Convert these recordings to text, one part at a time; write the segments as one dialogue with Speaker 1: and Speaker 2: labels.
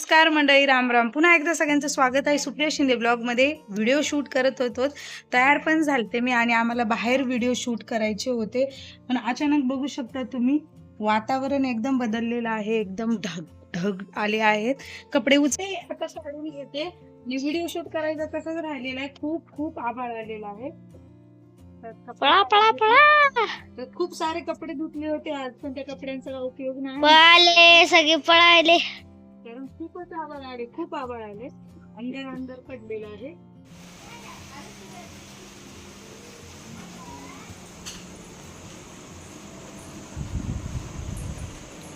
Speaker 1: नमस्कार मंडळी राम राम. पुन्हा एकदा सगळ्यांचं स्वागत आहे सुप्रिया शिंदे ब्लॉगमध्ये. व्हिडिओ शूट करत होतो तयार पण झालते मी आणि आम्हाला बाहेर व्हिडिओ शूट करायचे होते. पण अचानक बघू शकता तुम्ही वातावरण एकदम बदललेलं आहे एकदम ढग ढग आले आहेत. कपडे उचले आता सोडून घेते. व्हिडिओ शूट करायचा तसंच राहिलेला आहे. खूप खूप आभाळ आलेला आहे.
Speaker 2: पळा पळा पळा.
Speaker 1: खूप सारे कपडे धुतले होते आज पण त्या कपड्यांचा उपयोग नाही.
Speaker 2: सगळे पळाले
Speaker 1: कारण खूपच आभाळ आले खूप आभाळ आले. अंदर अंदर पडलेलं आहे.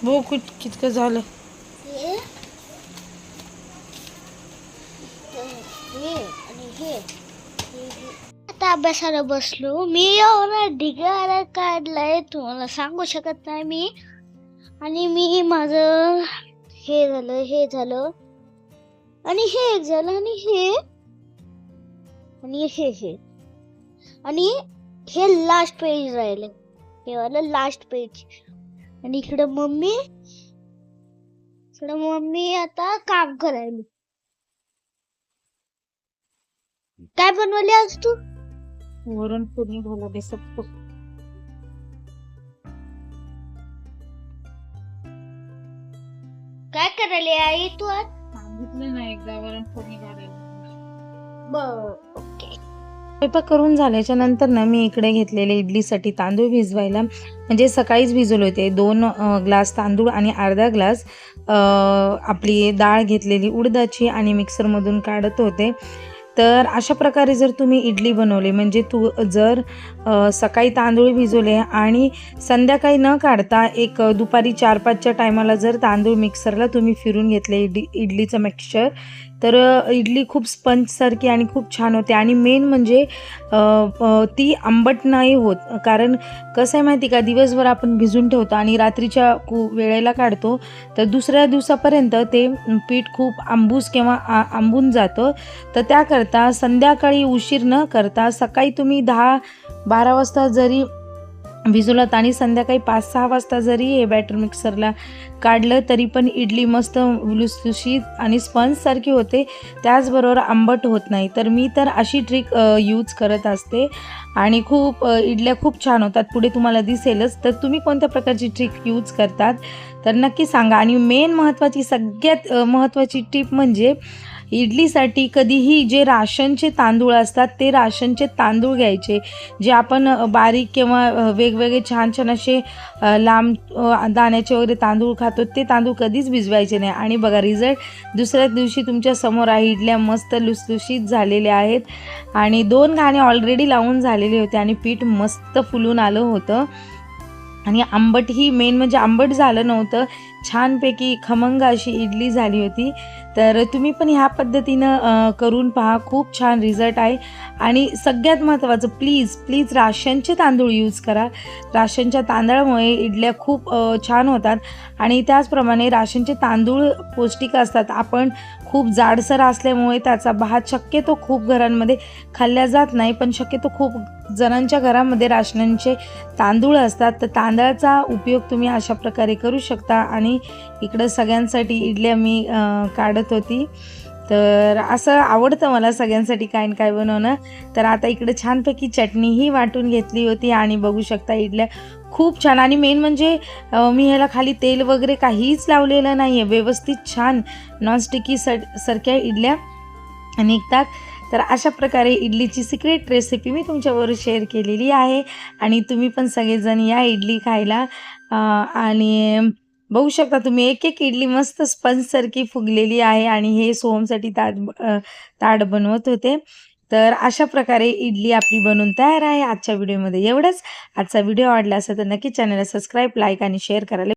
Speaker 1: हो कुठ कितकं झालं.
Speaker 2: आता अभ्यासाला बसलो. मी एवढा ढिगारा काढलाय तुम्हाला सांगू शकत नाही मी. आणि मी माझ हे झालं हे झालं. आणि हे एक झालं आणि हे. आणि हे हे. आणि हे लास्ट पेज राहिले. हे वाला लास्ट पेज आणि इकडं मम्मी इकडं मम्मी आता काम करायला. काय बनवले आज तू?
Speaker 1: वरण पूर्ण झाला बेसप
Speaker 2: काय करायला आई तू आज?
Speaker 1: सांगितलं ना एकदा
Speaker 2: बर ओके.
Speaker 1: स्वयंपाक करून झाल्याच्यानंतर ना मी इकडे घेतलेले इडलीसाठी तांदूळ भिजवायला म्हणजे सकाळीच भिजवले होते. दोन ग्लास तांदूळ आणि अर्धा ग्लास अ, आपली डाळ घेतलेली उडदाची आणि मिक्सरमधून काढत होते. तर अशा प्रकारे जर तुम्ही इडली बनवली म्हणजे तू जर सकाळी तांदूळ भिजवले आणि संध्याकाळी न काढता एक दुपारी चार पाचच्या टायमाला जर तांदूळ मिक्सरला तुम्ही फिरून घेतले इडली इडलीचं मिक्सचर तर इडली खूप स्पंजसारखी आणि खूप छान होते. आणि मेन म्हणजे ती आंबट नाही होत. कारण कसं आहे माहिती का दिवसभर आपण भिजून ठेवतो आणि रात्रीच्या कु वेळेला काढतो तर दुसऱ्या दिवसापर्यंत ते पीठ खूप आंबूस किंवा आ आंबून जातं. तर त्याकरता संध्याकाळी उशीर न करता सकाळी तुम्ही दहा बारा वाजता जरी भिजवलात आणि संध्याकाळी पाच सहा वाजता जरी हे बॅटर मिक्सरला काढलं तरी पण इडली मस्त लुसलुशीत आणि स्पंजसारखी होते. त्याचबरोबर आंबट होत नाही. तर मी तर अशी ट्रिक यूज करत असते. आणि खूप इडल्या खूप छान होतात. पुढे तुम्हाला दिसेलच. तर तुम्ही कोणत्या प्रकारची ट्रिक यूज करतात? तर नक्की सांगा. आणि मेन महत्त्वाची सगळ्यात महत्त्वाची टिप म्हणजे इडलीसाठी कधीही जे राशनचे तांदूळ असतात ते राशनचे तांदूळ घ्यायचे जे आपण बारीक किंवा वेगवेगळे छान छान असे लांब दाण्याचे वगैरे तांदूळ खातो ते तांदूळ कधीच भिजवायचे नाही. आणि बघा रिझल्ट दुसऱ्या दिवशी तुमच्यासमोर आहे. इडल्या मस्त लुसलुशीत झालेल्या आहेत. आणि दोन घाणे ऑलरेडी लावून झालेले होते आणि पीठ मस्त फुलून आलं होतं. आणि आंबट ही मेन म्हणजे आंबट झालं नव्हतं. छानपैकी खमंग अशी इडली झाली होती. तर तुम्ही पण ह्या पद्धतीनं करून पहा. खूप छान रिझल्ट आहे. आणि सगळ्यात महत्त्वाचं प्लीज प्लीज राशनचे तांदूळ यूज करा. राशनच्या तांदळामुळे इडल्या खूप छान होतात. आणि त्याचप्रमाणे राशनचे तांदूळ पौष्टिक असतात. आपण खूप जाडसर असल्यामुळे त्याचा भात शक्यतो खूप घरांमध्ये खाल्ल्या जात नाही. पण शक्यतो खूप जणांच्या घरामध्ये राशनांचे तांदूळ असतात. तर तांदळाचा उपयोग तुम्ही अशा प्रकारे करू शकता. आणि इकडं सगळ्यांसाठी इडल्या मी काढत बनवत होती. तर असं आवडतं मला सगळ्यांसाठी काय काय बनवणं. तर आता इकडे छानपैकी चटणीही वाटून घेतली होती आणि बघू शकता इडल्या खूप छान. आणि मेन म्हणजे मी ह्याला खाली तेल वगैरे काहीच लावलेलं नाही आहे व्यवस्थित छान नॉनस्टिकी सर सारख्या इडल्या निघतात. तर अशा प्रकारे इडलीची सिक्रेट रेसिपी मी तुमच्याबरोबर शेअर केलेली आहे. आणि तुम्ही पण सगळेजण या इडली खायला. आणि बघू शकता तुम्ही एक एक इडली मस्त स्पंजसारखी फुगलेली आहे आणि हे सोहमसाठी ताट ताट बनवत होते. तर अशा प्रकारे इडली आपली बनवून तयार आहे आजच्या व्हिडिओमध्ये. एवढंच. आजचा व्हिडिओ आवडला असेल तर नक्की चॅनलला सबस्क्राईब लाईक आणि शेअर करायला